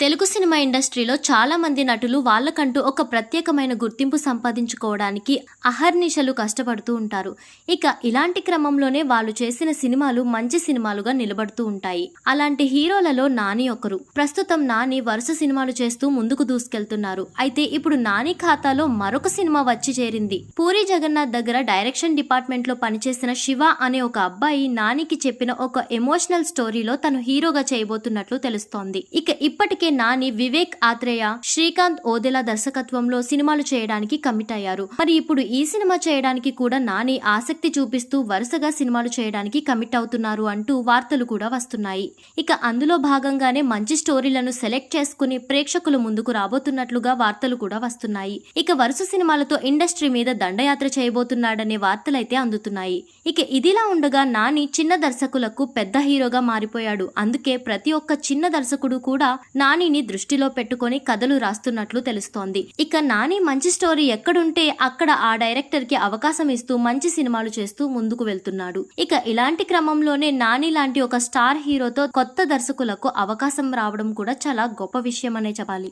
Telugu cinema ఇండస్ట్రీలో చాలా మంది నటులు వాళ్ళకంటూ ఒక ప్రత్యేకమైన గుర్తింపు సంపాదించుకోవడానికి అహర్నిశలు కష్టపడుతూ ఉంటారు. ఇక ఇలాంటి క్రమంలోనే వాళ్ళు చేసిన సినిమాలు మంచి సినిమాలుగా నిలబడుతూ ఉంటాయి. అలాంటి హీరోలలో నాని ఒకరు. ప్రస్తుతం నాని వరుస సినిమాలు చేస్తూ ముందుకు దూసుకెళ్తున్నారు. అయితే ఇప్పుడు నాని ఖాతాలో మరొక సినిమా వచ్చి చేరింది. పూరి జగన్నాథ్ దగ్గర డైరెక్షన్ డిపార్ట్మెంట్లో పనిచేసిన శివ అనే ఒక అబ్బాయి నానికి చెప్పిన ఒక ఎమోషనల్ స్టోరీలో తను హీరోగా చేయబోతున్నట్లు తెలుస్తోంది. ఇక ఇప్పటికే నాని వివేక్ ఆత్రేయ శ్రీకాంత్ ఓదెలా దర్శకత్వంలో సినిమాలు చేయడానికి కమిట్ అయ్యారు. మరి ఇప్పుడు ఈ సినిమా చేయడానికి కూడా నాని ఆసక్తి చూపిస్తూ వరుసగా సినిమాలు చేయడానికి కమిట్ అవుతున్నారు అంటూ వార్తలు కూడా వస్తున్నాయి. ఇక అందులో భాగంగానే మంచి స్టోరీలను సెలెక్ట్ చేసుకుని ప్రేక్షకుల ముందుకు రాబోతున్నట్లుగా వార్తలు కూడా వస్తున్నాయి. ఇక వరుస సినిమాలతో ఇండస్ట్రీ మీద దండయాత్ర చేయబోతున్నాడనే వార్తలైతే అందుతున్నాయి. ఇక ఇదిలా ఉండగా నాని చిన్న దర్శకులకు పెద్ద హీరోగా మారిపోయాడు. అందుకే ప్రతి ఒక్క చిన్న దర్శకుడు కూడా నాని నానిని దృష్టిలో పెట్టుకొని కథలు రాస్తున్నట్లు తెలుస్తోంది. ఇక నాని మంచి స్టోరీ ఎక్కడుంటే అక్కడ ఆ డైరెక్టర్కి అవకాశం ఇస్తూ మంచి సినిమాలు చేస్తూ ముందుకు వెళ్తున్నాడు. ఇక ఇలాంటి క్రమంలోనే నాని లాంటి ఒక స్టార్ హీరోతో కొత్త దర్శకులకు అవకాశం రావడం కూడా చాలా గొప్ప విషయం అనే చెప్పాలి.